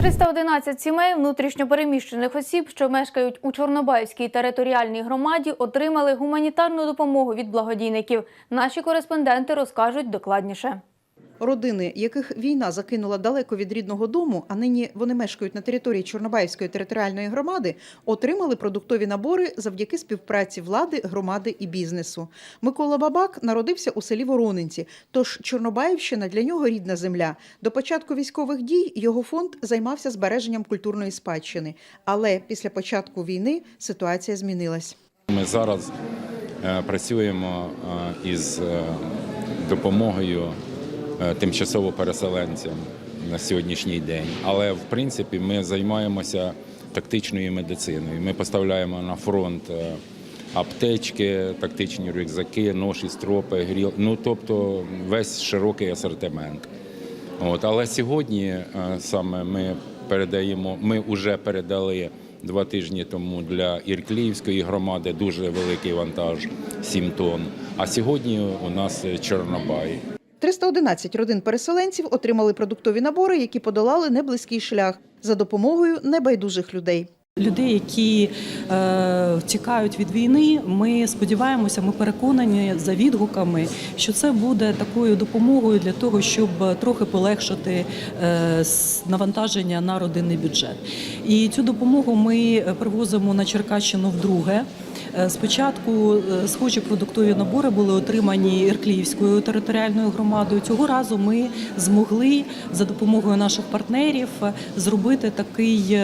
311 сімей внутрішньопереміщених осіб, що мешкають у Чорнобаївській територіальній громаді, отримали гуманітарну допомогу від благодійників. Наші кореспонденти розкажуть докладніше. Родини, яких війна закинула далеко від рідного дому, а нині вони мешкають на території Чорнобаївської територіальної громади, отримали продуктові набори завдяки співпраці влади, громади і бізнесу. Микола Бабак народився у селі Воронинці, тож Чорнобаївщина для нього рідна земля. До початку військових дій його фонд займався збереженням культурної спадщини. Але після початку війни ситуація змінилась. Ми зараз е, працюємо е, із е, допомогою тимчасово переселенцям на сьогоднішній день. Але в принципі ми займаємося тактичною медициною. Ми поставляємо на фронт е, аптечки, тактичні рюкзаки, ноші, стропи, гріл. Ну тобто весь широкий асортимент. От, але сьогодні е, саме ми передаємо, ми вже передали два тижні тому для Іркліївської громади дуже великий вантаж 7 тонн. А сьогодні у нас е, Чорнобай. 311 родин переселенців отримали продуктові набори, які подолали неблизький шлях за допомогою небайдужих людей. Людей, які е, втікають від війни, ми сподіваємося, ми переконані за відгуками, що це буде такою допомогою для того, щоб трохи полегшити е, навантаження на родинний бюджет. І цю допомогу ми привозимо на Черкащину вдруге. Е, Спочатку е, схожі продуктові набори були отримані Іркліївською територіальною громадою. Цього разу ми змогли за допомогою наших партнерів е, зробити такий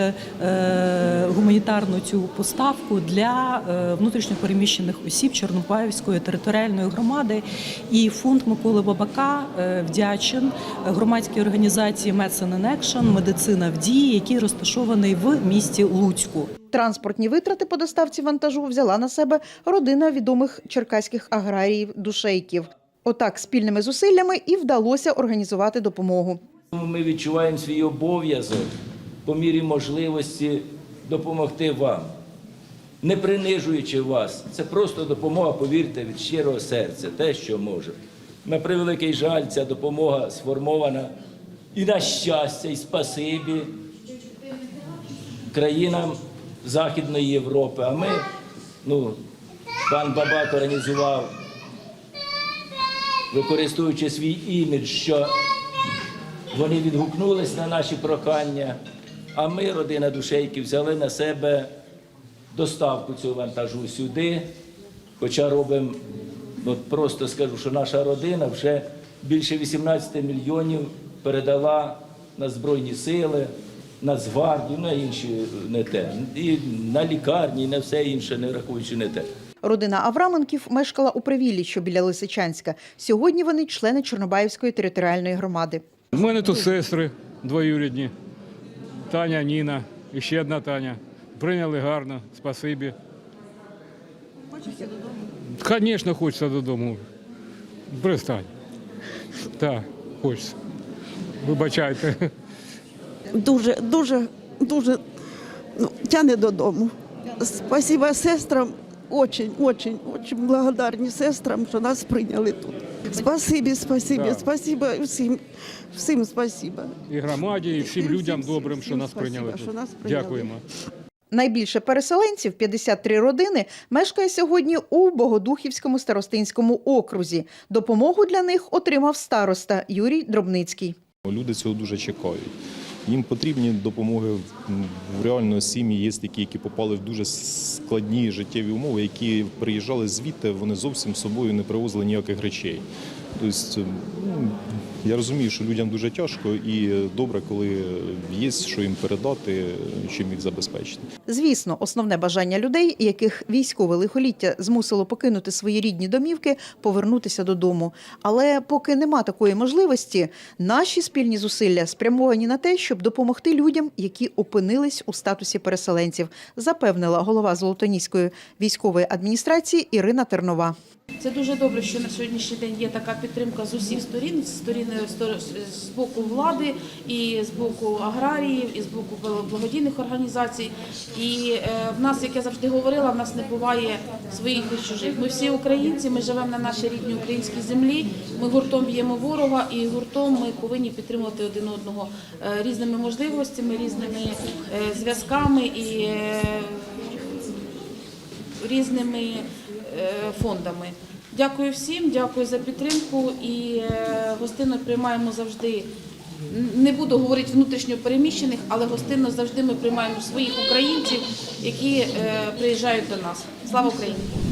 гуманітарну цю поставку для внутрішньопереміщених осіб Чорнобаївської територіальної громади. І фонд Миколи Бабака вдячен громадській організації Medicine in Action Медицина в дії, який розташований в місті Луцьку. Транспортні витрати по доставці вантажу взяла на себе родина відомих черкаських аграріїв душейків. Отак спільними зусиллями і вдалося організувати допомогу. Ми відчуваємо свій обов'язок по мірі можливості допомогти вам, не принижуючи вас. Це просто допомога, повірте, від щирого серця, те, що може. На превеликий жаль, ця допомога сформована і на щастя, і спасибі країнам Західної Європи. А ми, ну, пан Бабак організував, використовуючи свій імідж, що вони відгукнулись на наші прохання, а ми, родина Душейки, взяли на себе доставку цього вантажу сюди. Хоча робимо, от просто скажу, що наша родина вже більше 18 мільйонів передала на Збройні сили, Нацгвардію, на інші не те, і на лікарні, і на все інше, не рахуючи не те. Родина Авраменків мешкала у Привіллі, що біля Лисичанська. Сьогодні вони члени Чорнобаївської територіальної громади. У мене тут сестри двоюрідні. Таня, Ніна і ще одна Таня. Прийняли гарно, спасибі. Хочеться додому? Звісно, хочеться додому. Пристань. Так, хочеться. Вибачайте. Дуже, дуже, дуже ну, тяне додому. Спасибо сестрам, очень, очень, очень благодарні сестрам, що нас прийняли тут. Спасибі, спасибі, Так. спасибо всім, всім спасибо. І громаді, і всім людям всім, добрим, всім що нас спасибо, прийняли що нас прийняли. Дякуємо. Найбільше переселенців 53 родини мешкає сьогодні у Богодухівському старостинському окрузі. Допомогу для них отримав староста Юрій Дробницький. Люди цього дуже чекають. Їм потрібні допомоги в- реально сім'ї. Є такі, які попали в дуже складні життєві умови, які приїжджали звідти, вони зовсім з собою не привозили ніяких речей. Тобто, я розумію, що людям дуже тяжко і добре, коли є що їм передати, чим їх забезпечити. Звісно, основне бажання людей, яких військове лихоліття змусило покинути свої рідні домівки, повернутися додому. Але поки нема такої можливості, наші спільні зусилля спрямовані на те, щоб допомогти людям, які опинились у статусі переселенців, запевнила голова Золотоніської військової адміністрації Ірина Тернова. Це дуже добре, що на сьогоднішній день є така підтримка з усіх сторін, з сторін з боку влади, і з боку аграріїв, і з боку благодійних організацій. І е, в нас, як я завжди говорила, в нас не буває своїх і чужих. Ми всі українці, ми живемо на нашій рідній українській землі. Ми гуртом б'ємо ворога, і гуртом ми повинні підтримувати один одного е, різними можливостями, різними е, зв'язками і е, різними е, фондами. Дякую всім, дякую за підтримку і е, гостинно приймаємо завжди. Не буду говорити внутрішньо переміщених, але гостинно завжди ми приймаємо своїх українців, які е, приїжджають до нас. Слава Україні!